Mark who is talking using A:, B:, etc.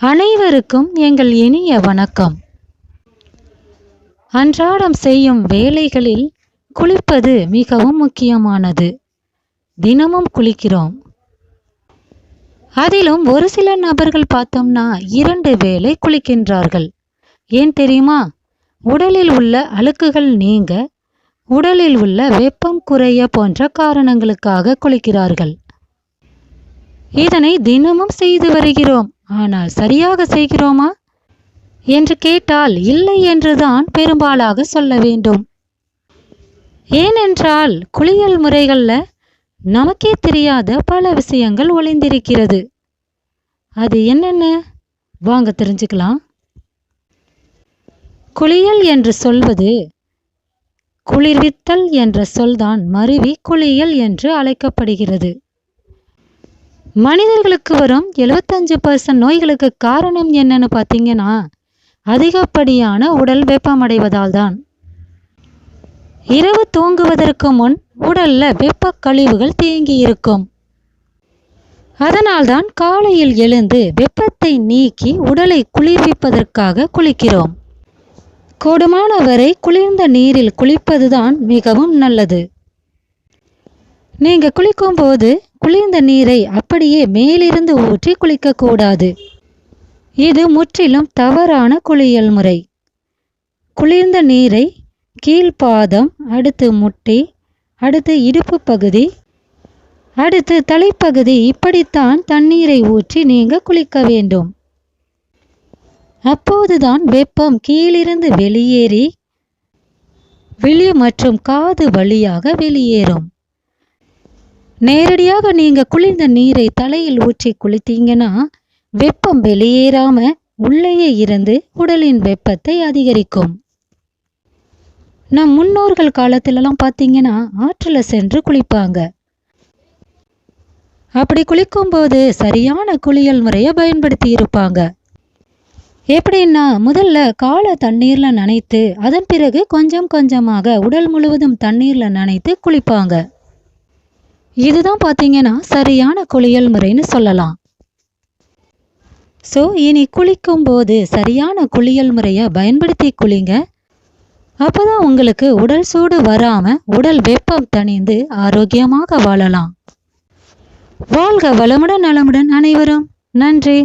A: அனைவருக்கும் எங்கள் இனிய வணக்கம். அன்றாடம் செய்யும் வேலைகளில் குளிப்பது மிகவும் முக்கியமானது. தினமும் குளிக்கிறோம். அதிலும் ஒரு சில நபர்கள் பார்த்தோம்னா இரண்டு வேளை குளிக்கின்றார்கள். ஏன் தெரியுமா? உடலில் உள்ள அழுக்குகள் நீங்க உடலில் உள்ள வெப்பம் குறைய போன்ற காரணங்களுக்காக குளிக்கிறார்கள். இதனை தினமும் செய்து வருகிறோம். ஆனால் சரியாக செய்கிறோமா? என்று கேட்டால் இல்லை என்றுதான் பெரும்பாலாக சொல்ல வேண்டும். ஏனென்றால் குளியல் முறைகளில் நமக்கே தெரியாத பல விஷயங்கள் ஒளிந்திருக்கிறது. அது என்னென்ன? வாங்க தெரிஞ்சுக்கலாம். குளியல் என்று சொல்வது குளிர்வித்தல் என்ற சொல்தான் மருவி குளியல் என்று அழைக்கப்படுகிறது. மனிதர்களுக்கு வரும் எழுபத்தஞ்சு பர்சன்ட் நோய்களுக்கு காரணம் என்னன்னு பார்த்தீங்கன்னா அதிகப்படியான உடல் வெப்பமடைவதால் தான் இரவு தூங்குவதற்கு முன் உடல்ல வெப்ப கழிவுகள் தேங்கி இருக்கும். அதனால்தான் காலையில் எழுந்து வெப்பத்தை நீக்கி உடலை குளிர்விப்பதற்காக குளிக்கிறோம். கூடுமான வரை குளிர்ந்த நீரில் குளிப்பதுதான் மிகவும் நல்லது. நீங்க குளிக்கும்போது குளிர்ந்த நீரை அப்படியே மேலிருந்து ஊற்றி குளிக்கக்கூடாது. இது முற்றிலும் தவறான குளியல் முறை. குளிர்ந்த நீரை கீழ்ப்பாதம் அடுத்து முட்டி அடுத்து இடுப்பு பகுதி அடுத்து தலைப்பகுதி இப்படித்தான் தண்ணீரை ஊற்றி நீங்க குளிக்க வேண்டும். அப்போதுதான் வெப்பம் கீழிருந்து வெளியேறி விழி மற்றும் காது வழியாக வெளியேறும். நேரடியாக நீங்கள் குளிர்ந்த நீரை தலையில் ஊற்றி குளித்தீங்கன்னா வெப்பம் வெளியேறாம உள்ளேயே இருந்து உடலின் வெப்பத்தை அதிகரிக்கும். நம் முன்னோர்கள் காலத்திலலாம் பார்த்தீங்கன்னா ஆற்றில் சென்று குளிப்பாங்க. அப்படி குளிக்கும்போது சரியான குளியல் முறையை பயன்படுத்தி இருப்பாங்க. எப்படின்னா முதல்ல காலை தண்ணீரில் நனைத்து அதன் பிறகு கொஞ்சம் கொஞ்சமாக உடல் முழுவதும் தண்ணீரில் நனைத்து குளிப்பாங்க. இதுதான் பார்த்தீங்கன்னா சரியான குளியல் முறைன்னு சொல்லலாம். ஸோ இனி குளிக்கும் போது சரியான குளியல் முறையை பயன்படுத்தி குளிங்க. அப்போதான் உங்களுக்கு உடல் சூடு வராமல் உடல் வெப்பம் தணிந்து ஆரோக்கியமாக வாழலாம். வாழ்க வளமுடன் நலமுடன் அனைவரும். நன்றி.